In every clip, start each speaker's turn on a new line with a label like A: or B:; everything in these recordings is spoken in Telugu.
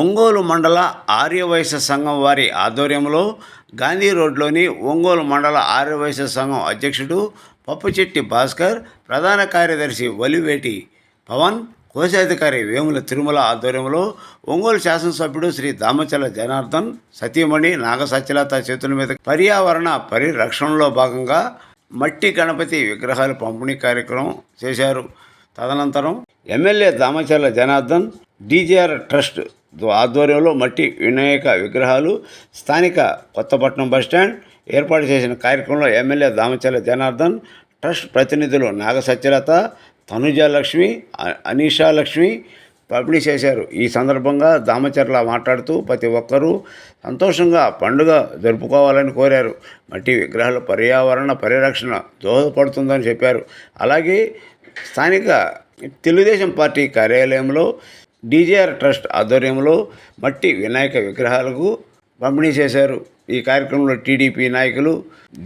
A: ఒంగోలు మండల ఆర్యవైశ్య సంఘం వారి ఆధ్వర్యంలో గాంధీ రోడ్లోని ఒంగోలు మండల ఆర్యవైశ్య సంఘం అధ్యక్షుడు పప్పుచెట్టి భాస్కర్ ప్రధాన కార్యదర్శి వలివేటి పవన్ కోశాధికారి వేముల తిరుమల ఆధ్వర్యంలో ఒంగోలు శాసనసభ్యుడు శ్రీ దామచల జనార్దన్ సతీమణి నాగసత్యలత చేతుల మీద పర్యావరణ పరిరక్షణలో భాగంగా మట్టి గణపతి విగ్రహాలు పంపిణీ కార్యక్రమం చేశారు. తదనంతరం MLA Damacharla Janardhan DGR trust ఆధ్వర్యంలో మట్టి వినాయక విగ్రహాలు స్థానిక కొత్తపట్నం బస్టాండ్ ఏర్పాటు చేసిన కార్యక్రమంలో ఎమ్మెల్యే దామచర్ల జనార్దన్ ట్రస్ట్ ప్రతినిధులు నాగ సత్యలత తనుజ లక్ష్మి అనీషా లక్ష్మి పబ్లిష్ చేశారు. ఈ సందర్భంగా దామచర్ల మాట్లాడుతూ ప్రతి ఒక్కరూ సంతోషంగా పండుగ జరుపుకోవాలని కోరారు. మట్టి విగ్రహాల పర్యావరణ పరిరక్షణ దోహదపడుతుందని చెప్పారు. అలాగే స్థానిక తెలుగుదేశం పార్టీ కార్యాలయంలో డీజేఆర్ ట్రస్ట్ ఆధ్వర్యంలో మట్టి వినాయక విగ్రహాలకు పంపిణీ చేశారు. ఈ కార్యక్రమంలో టీడీపీ నాయకులు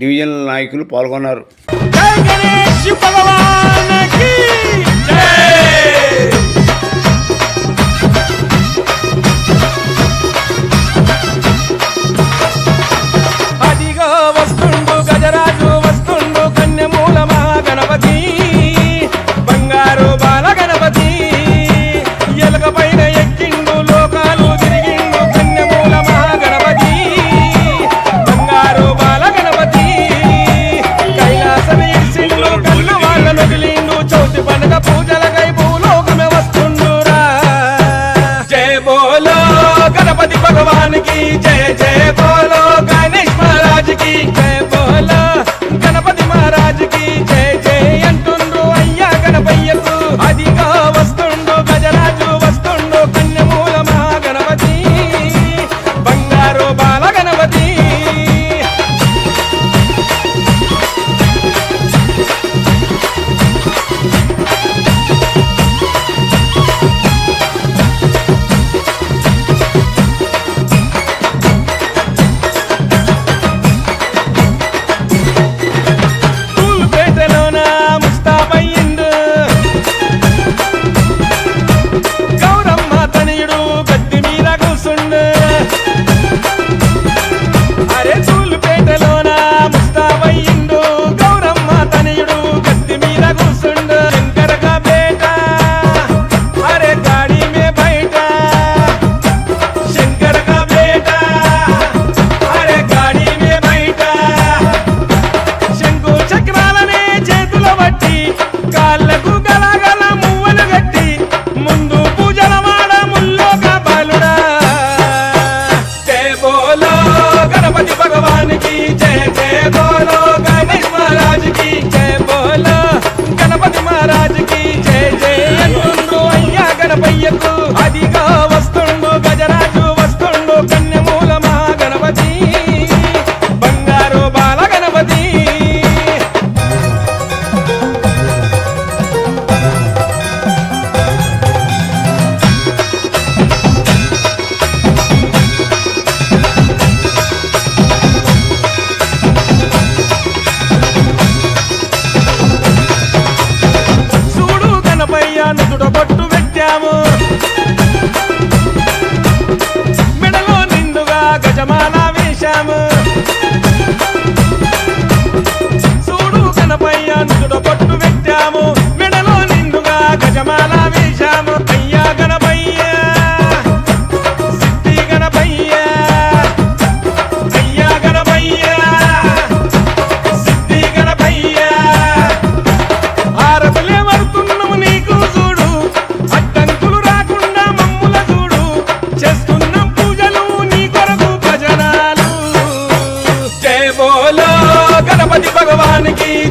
A: డివిజనల్ నాయకులు పాల్గొన్నారు.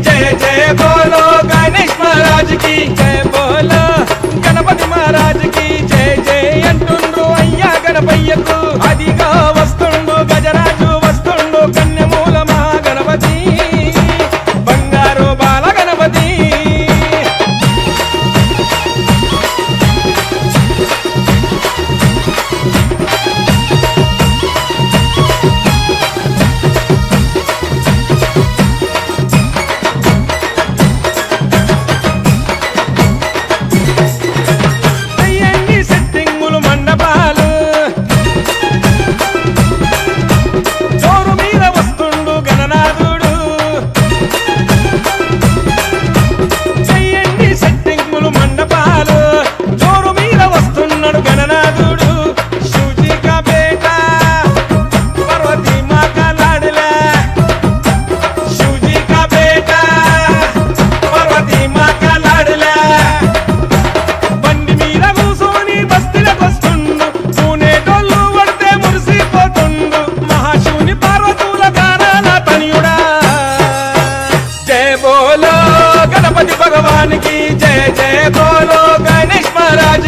B: జయ జయ బోలో గణేష్ మహారాజ్కి జయ బోలో. గణపతి మహారాజ్కి జయ జయ అంటుండ్రు అయ్యా గణపయ్యకు. అదిగో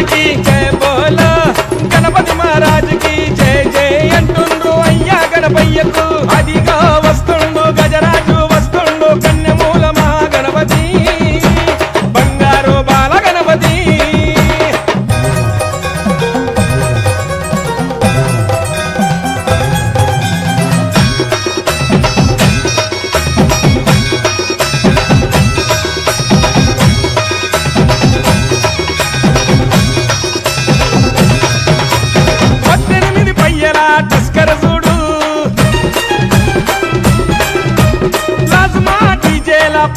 B: Chiquinha.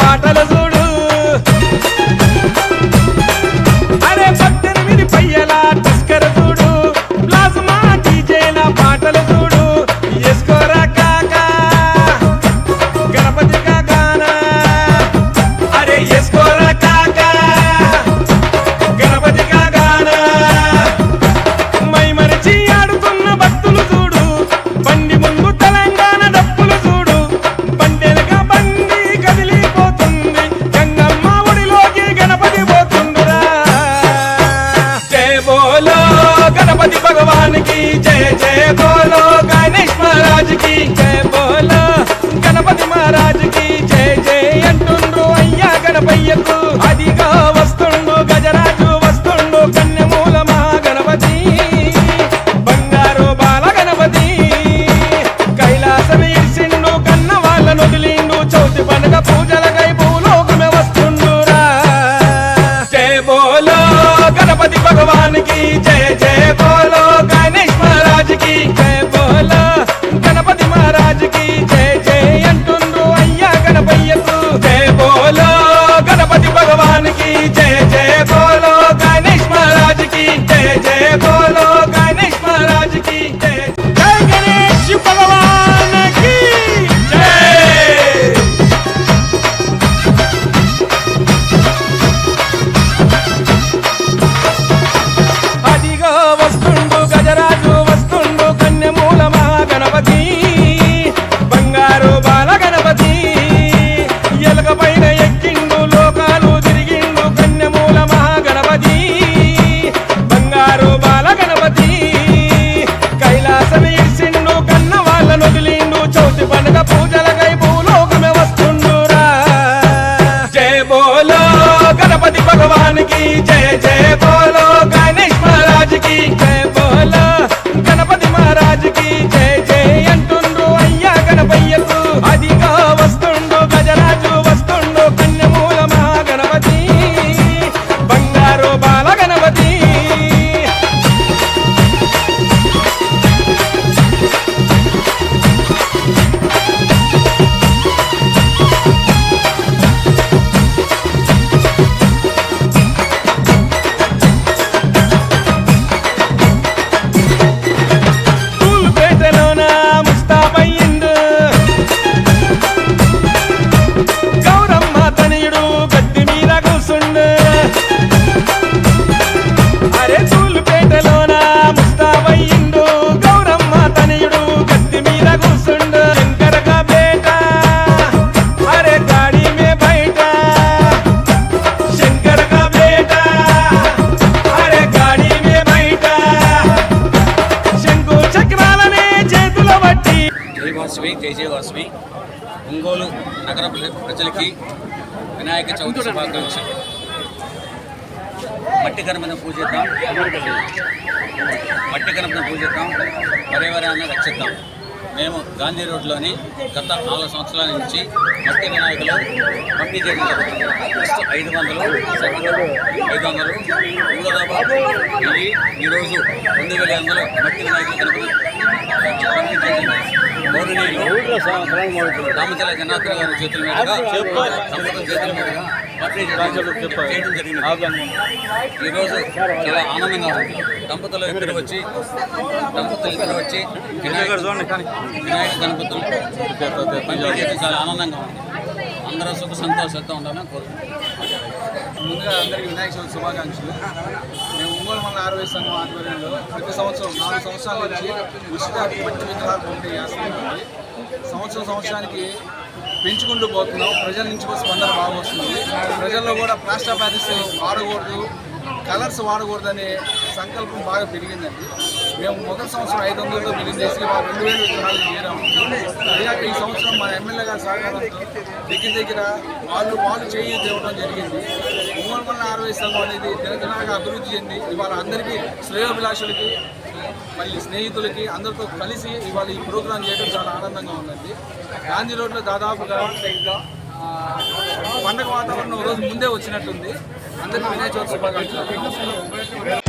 B: పాటలు గణపతి భగవాన్కి జయ జయ బోలో గణేష్ మహారాజ్కి జయ బోలో గణపతి మహారాజ్కి జయ జయ అంటుండ్రు అయ్యా గణపయ్యకు జయ బోలో గణపతి భగవాన్కి జయ జయ బోలో గణేష్ మహారాజ్కి జయ జయ బోలో
C: ఒంగోలు నగర ప్రజలకి వినాయక చవితి శుభాకాంక్షలు. మట్టి గణపతిని పూజిద్దాం మట్టి గణపతిని పూజిద్దాం పర్యావరణాన్ని రక్షిద్దాం. మేము గాంధీ రోడ్లోని గత నాలుగు సంవత్సరాల నుంచి మట్టి వినాయకులు పంపిణీ చేయడం ఫస్ట్ ఐదు వందలు సెకండ్ ఐదు వందలు మూడో దఫా ఈరోజు రెండు వేల ఐదు వందలు మట్టి వినాయకులు గణపతి పంపిణీ చేయడం రామచల జనార్దన్ గారి చేతుల మీదుగా చేతుల మీదుగా చేయడం జరిగింది. ఈరోజు చాలా ఆనందంగా ఉంది. దంపతులు ఇద్దరు వచ్చి దంపతులు ఇద్దరు వచ్చి వినాయక చేయడం చాలా ఆనందంగా ఉంది. అందరూ సుఖ సంతోషంతో ఉండాలని కోరుకుంటున్నాను
D: ముందుగా అందరికీ వినాయక చవితి శుభాకాంక్షలు. మేము ఒంగోలు మండల ఆరోగ్య సంఘం ఆధ్వర్యంలో ప్రతి సంవత్సరం నాలుగు సంవత్సరాల నుంచి ఉచిత మట్టి విగ్రహాలు పంపిణీ చేస్తున్నాం సంవత్సరం సంవత్సరానికి పెంచుకుంటూ పోతున్నాం. ప్రజల నుంచి కూడా స్పందన బాగా వస్తుంది. ప్రజల్లో కూడా ప్లాస్టర్ ప్యారిస్ వాడకూడదు కలర్స్ వాడకూడదనే సంకల్పం బాగా పెరిగిందండి. మేము మొదటి సంవత్సరం ఐదు వందలతో బిల్లింగ్ చేసి వాళ్ళు రెండు వేల విగ్రహాలు చేయడం అయ్యాక ఈ సంవత్సరం మన ఎమ్మెల్యే గారు సహకారంతో దగ్గర దగ్గర వాళ్ళు వాళ్ళు చేయి ఇవ్వడం జరిగింది. ఒంగోలు వల్ల అరవై సంఘం అనేది దినదినాగా అభివృద్ధి చెంది ఇవాళ అందరికీ శ్రేయోభిలాషులకి మళ్ళీ స్నేహితులకి అందరితో కలిసి ఇవాళ ఈ ప్రోగ్రాం చేయడం చాలా ఆనందంగా ఉందండి. గాంధీ రోడ్లో దాదాపుగా ఆ, పండగ వాతావరణం రోజు ముందే వచ్చినట్టుంది. అందరికీ వినాయక చవితి శుభాకాంక్షలు.